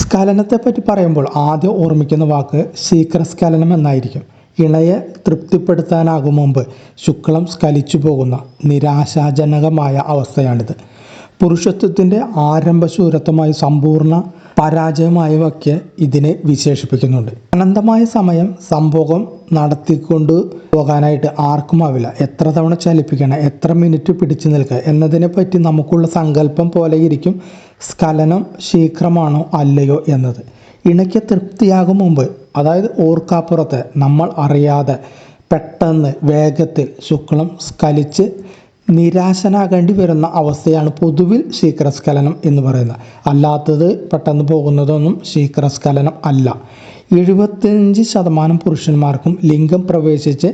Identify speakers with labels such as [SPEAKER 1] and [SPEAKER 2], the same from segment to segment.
[SPEAKER 1] സ്ഖലനത്തെപ്പറ്റി പറയുമ്പോൾ ആദ്യം ഓർമ്മിക്കുന്ന വാക്ക് ശീഘ്രസ്ഖലനം എന്നായിരിക്കും ഇണയെ തൃപ്തിപ്പെടുത്താനാകും മുമ്പ് ശുക്ലം സ്ഖലിച്ചു പോകുന്ന നിരാശാജനകമായ അവസ്ഥയാണിത്. പുരുഷത്വത്തിന്റെ ആരംഭശൂരത്വമായി സമ്പൂർണ പരാജയമായവയ്ക്ക് ഇതിനെ വിശേഷിപ്പിക്കുന്നുണ്ട്. അനന്തമായ സമയം സംഭോഗം നടത്തിക്കൊണ്ട് പോകാനായിട്ട് ആർക്കും ആവില്ല. എത്ര തവണ ചലിപ്പിക്കണം എത്ര മിനിറ്റ് പിടിച്ചു നിൽക്കുക എന്നതിനെ പറ്റി നമുക്കുള്ള സങ്കല്പം പോലെ ഇരിക്കും. സ്ഖലനം ശീഘ്രമാണോ അല്ലയോ എന്നത്. ഇണയ്ക്ക് തൃപ്തിയാകും മുമ്പ് അതായത് ഓർക്കാപ്പുറത്ത് നമ്മൾ അറിയാതെ പെട്ടെന്ന് വേഗത്തിൽ ശുക്ലം സ്ഖലിച്ച് നിരാശനാകേണ്ടി വരുന്ന അവസ്ഥയാണ് പൊതുവിൽ ശീക്രസ്ഖലനം എന്ന് പറയുന്നത്. അല്ലാത്തത് പെട്ടെന്ന് പോകുന്നതൊന്നും ശീക്രസ്ഖലനം അല്ല. എഴുപത്തഞ്ച് ശതമാനം പുരുഷന്മാർക്കും ലിംഗം പ്രവേശിച്ച്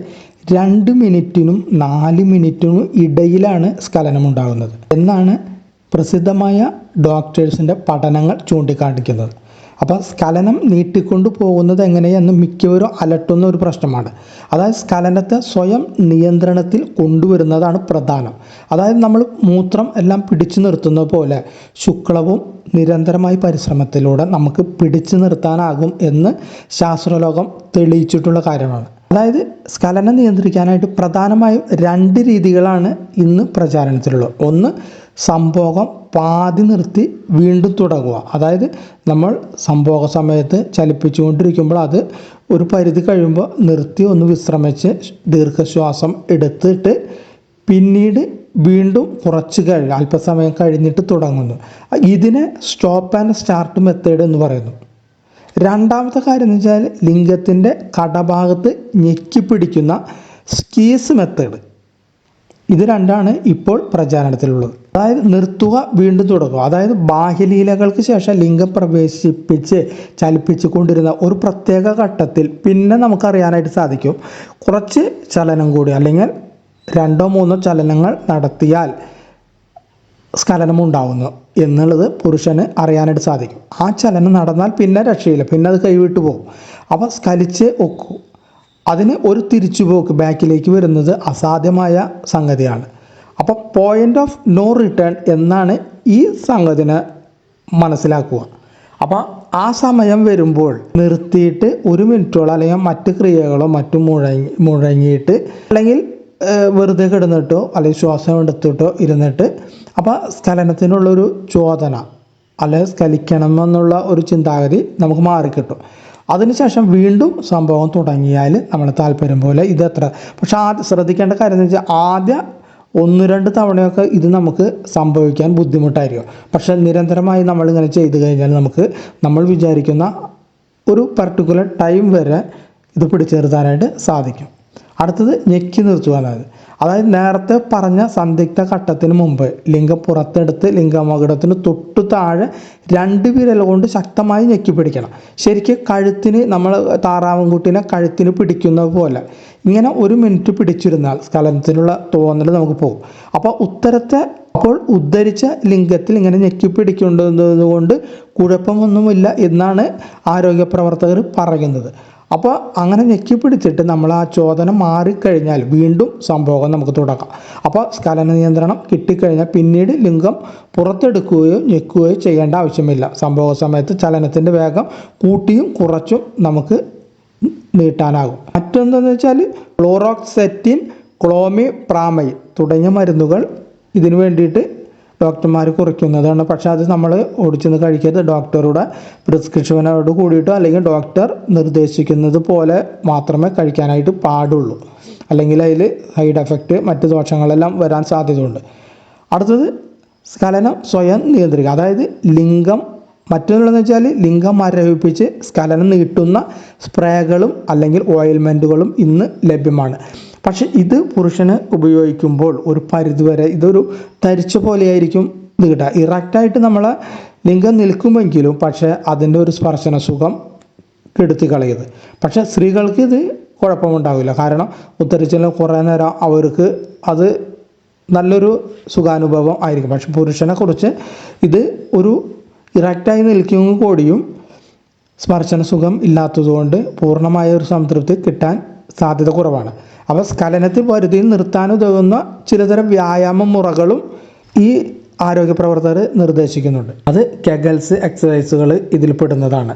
[SPEAKER 1] രണ്ട് മിനിറ്റിനും നാല് മിനിറ്റിനും ഇടയിലാണ് സ്ഖലനം ഉണ്ടാകുന്നത് എന്നാണ് പ്രസിദ്ധമായ ഡോക്ടേഴ്സിന്റെ പഠനങ്ങൾ ചൂണ്ടിക്കാണിക്കുന്നത്. അപ്പോൾ സ്കലനം നീട്ടിക്കൊണ്ടു പോകുന്നത് എങ്ങനെയെന്ന് മിക്കവരും അലട്ടുന്ന ഒരു പ്രശ്നമാണ്. അതായത് സ്കലനത്തെ സ്വയം നിയന്ത്രണത്തിൽ കൊണ്ടുവരുന്നതാണ് പ്രധാനം. അതായത് നമ്മൾ മൂത്രം എല്ലാം പിടിച്ചു നിർത്തുന്ന പോലെ ശുക്ലവും നിരന്തരമായ പരിശ്രമത്തിലൂടെ നമുക്ക് പിടിച്ചു നിർത്താനാകും എന്ന് ശാസ്ത്രലോകം തെളിയിച്ചിട്ടുള്ള കാര്യമാണ്. അതായത് സ്കലനം നിയന്ത്രിക്കാനായിട്ട് പ്രധാനമായും രണ്ട് രീതികളാണ് ഇന്ന് പ്രചാരണത്തിലുള്ളത്. ഒന്ന് സംഭോഗം പാതി നിർത്തി വീണ്ടും തുടങ്ങുക. അതായത് നമ്മൾ സംഭോഗ സമയത്ത് ചലിപ്പിച്ചുകൊണ്ടിരിക്കുമ്പോൾ അത് ഒരു പരിധി കഴിയുമ്പോൾ നിർത്തി ഒന്ന് വിശ്രമിച്ച് ദീർഘശ്വാസം എടുത്തിട്ട് പിന്നീട് വീണ്ടും കുറച്ച് കഴിഞ്ഞ് അല്പസമയം കഴിഞ്ഞിട്ട് തുടങ്ങുന്നു. ഇതിനെ സ്റ്റോപ്പ് ആൻഡ് സ്റ്റാർട്ട് മെത്തേഡ് എന്ന് പറയുന്നു. രണ്ടാമത്തെ കാര്യം എന്ന് വെച്ചാൽ ലിംഗത്തിന്റെ കടഭാഗത്ത് ഞെക്കി പിടിക്കുന്ന സ്കീസ് മെത്തേഡ് ഇത് രണ്ടാണ് ഇപ്പോൾ പ്രചാരണത്തിലുള്ളത്. അതായത് നിർത്തുക വീണ്ടും തുടങ്ങുക. അതായത് ബാഹ്യലീലകൾക്ക് ശേഷം ലിംഗം പ്രവേശിപ്പിച്ച് ചലിപ്പിച്ചു കൊണ്ടിരുന്ന ഒരു പ്രത്യേക ഘട്ടത്തിൽ പിന്നെ നമുക്കറിയാനായിട്ട് സാധിക്കും. കുറച്ച് ചലനം കൂടി അല്ലെങ്കിൽ രണ്ടോ മൂന്നോ ചലനങ്ങൾ നടത്തിയാൽ സ്ഖലനം ഉണ്ടാവുന്നു എന്നുള്ളത് പുരുഷന് അറിയാനായിട്ട് സാധിക്കും. ആ ചലനം നടന്നാൽ പിന്നെ രക്ഷയില്ല. പിന്നെ അത് കൈവിട്ടു പോകും. അപ്പോൾ സ്ഖലിച്ച് ഒക്കൂ അതിന് ഒരു തിരിച്ചുപോക്ക് ബാക്കിലേക്ക് വരുന്നത് അസാധ്യമായ സംഗതിയാണ്. അപ്പോൾ പോയിന്റ് ഓഫ് നോ റിട്ടേൺ എന്നാണ് ഈ സംഗതിനെ മനസ്സിലാക്കുക. അപ്പോൾ ആ സമയം വരുമ്പോൾ നിർത്തിയിട്ട് ഒരു മിനിറ്റോളം അല്ലെങ്കിൽ മറ്റ് ക്രിയകളോ മറ്റും മുഴങ്ങി മുഴങ്ങിയിട്ട് അല്ലെങ്കിൽ വെറുതെ കിടന്നിട്ടോ അല്ലെങ്കിൽ ശ്വാസം എടുത്തിട്ടോ ഇരുന്നിട്ട് അപ്പോൾ സ്ഖലനത്തിനുള്ളൊരു ചോദന അല്ലെങ്കിൽ സ്ഖലിക്കണം എന്നുള്ള ഒരു ചിന്താഗതി നമുക്ക് മാറിക്കിട്ടും. അതിനുശേഷം വീണ്ടും സംഭവം തുടങ്ങിയാൽ നമ്മൾ താല്പര്യം പോലെ ഇത് എത്ര പക്ഷെ ആദ്യം ശ്രദ്ധിക്കേണ്ട കാര്യം എന്ന് വെച്ചാൽ ആദ്യ ഒന്ന് രണ്ട് തവണയൊക്കെ ഇത് നമുക്ക് സംഭവിക്കാൻ ബുദ്ധിമുട്ടായിരിക്കും. പക്ഷെ നിരന്തരമായി നമ്മളിങ്ങനെ ചെയ്ത് കഴിഞ്ഞാൽ നമുക്ക് നമ്മൾ വിചാരിക്കുന്ന ഒരു പർട്ടിക്കുലർ ടൈം വരെ ഇത് പിടിച്ചു നിർത്താനായിട്ട് സാധിക്കും. അടുത്തത് ഞെക്കി നിർത്തുക എന്നത് അതായത് നേരത്തെ പറഞ്ഞ സന്ദിഗ്ധ ഘട്ടത്തിന് മുമ്പ് ലിംഗം പുറത്തെടുത്ത് ലിംഗമകുടത്തിന് തൊട്ടു താഴെ രണ്ട് വിരൽ കൊണ്ട് ശക്തമായി ഞെക്കി പിടിക്കണം. ശരിക്കും കഴുത്തിന് നമ്മൾ താറാവൻകുട്ടിനെ കഴുത്തിന് പിടിക്കുന്ന പോലെ. ഇങ്ങനെ ഒരു മിനിറ്റ് പിടിച്ചിരുന്നാൽ സ്കലനത്തിനുള്ള തോന്നൽ നമുക്ക് പോകും. അപ്പോൾ ഉത്തരത്തെ അപ്പോൾ ഉദ്ധരിച്ച ലിംഗത്തിൽ ഇങ്ങനെ ഞെക്കി പിടിക്കുന്നത് കുഴപ്പമൊന്നുമില്ല എന്നാണ് ആരോഗ്യ പ്രവർത്തകർ പറയുന്നത്. അപ്പോൾ അങ്ങനെ ഞെക്കി പിടിച്ചിട്ട് നമ്മൾ ആ ചോദന മാറിക്കഴിഞ്ഞാൽ വീണ്ടും സംഭോഗം നമുക്ക് തുടങ്ങാം. അപ്പോൾ സ്കലന നിയന്ത്രണം കിട്ടിക്കഴിഞ്ഞാൽ പിന്നീട് ലിംഗം പുറത്തെടുക്കുകയോ ഞെക്കുകയോ ചെയ്യേണ്ട ആവശ്യമില്ല. സംഭോഗ സമയത്ത് ചലനത്തിന്റെ വേഗം കൂട്ടിയും കുറച്ചും നമുക്ക് നീട്ടാനാകും. മറ്റൊന്നെന്ന് വെച്ചാൽ ക്ലോറോക്സെറ്റിൻ ക്ലോമി പ്രാമൈൻ തുടങ്ങിയ മരുന്നുകൾ ഇതിനു വേണ്ടിയിട്ട് ഡോക്ടർമാർ കുറയ്ക്കുന്നതാണ് പക്ഷേ അത് നമ്മൾ ഓടിച്ചെന്ന് കഴിക്കരുത്. ഡോക്ടറുടെ പ്രിസ്ക്രിപ്ഷനോട് കൂടിയിട്ടോ അല്ലെങ്കിൽ ഡോക്ടർ നിർദ്ദേശിക്കുന്നത് പോലെ മാത്രമേ കഴിക്കാനായിട്ട് പാടുള്ളൂ. അല്ലെങ്കിൽ അതിൽ സൈഡ് എഫക്റ്റ് മറ്റ് ദോഷങ്ങളെല്ലാം വരാൻ സാധ്യതയുണ്ട്. അടുത്തത് സ്കലനം സ്വയം നിയന്ത്രിക്കുക. അതായത് ലിംഗം മറ്റൊന്നുള്ളതെന്ന് വെച്ചാൽ ലിംഗം മരവിപ്പിച്ച് സ്കലനം നീട്ടുന്ന സ്പ്രേകളും അല്ലെങ്കിൽ ഓയിൽമെന്റുകളും ഇന്ന് ലഭ്യമാണ്. പക്ഷെ ഇത് പുരുഷന് ഉപയോഗിക്കുമ്പോൾ ഒരു പരിധിവരെ ഇതൊരു തരിച്ച പോലെയായിരിക്കും ഇത് കിട്ടുക. ഇറക്റ്റായിട്ട് നമ്മളെ ലിംഗം നിൽക്കുമെങ്കിലും പക്ഷേ അതിന്റെ ഒരു സ്പർശന സുഖം കെടുത്തി കളയത് പക്ഷേ സ്ത്രീകൾക്ക് ഇത് കുഴപ്പമുണ്ടാവില്ല. കാരണം ഉത്തരിച്ചാലും കുറേ നേരം അവർക്ക് അത് നല്ലൊരു സുഖാനുഭവം ആയിരിക്കും. പക്ഷെ പുരുഷനെ കുറിച്ച് ഇത് ഒരു ഇറക്റ്റായി നിൽക്കും കൂടിയും സ്പർശന സുഖം ഇല്ലാത്തതുകൊണ്ട് പൂർണമായ ഒരു സംതൃപ്തി കിട്ടാൻ സാധ്യത കുറവാണ്. അപ്പോൾ സ്ഖലനത്തിൽ പരിധിയിൽ നിർത്താനുതകുന്ന ചിലതരം വ്യായാമ മുറകളും ഈ ആരോഗ്യ പ്രവർത്തകർ നിർദ്ദേശിക്കുന്നുണ്ട്. അത് കെഗൽസ് എക്സസൈസുകൾ ഇതിൽ പെടുന്നതാണ്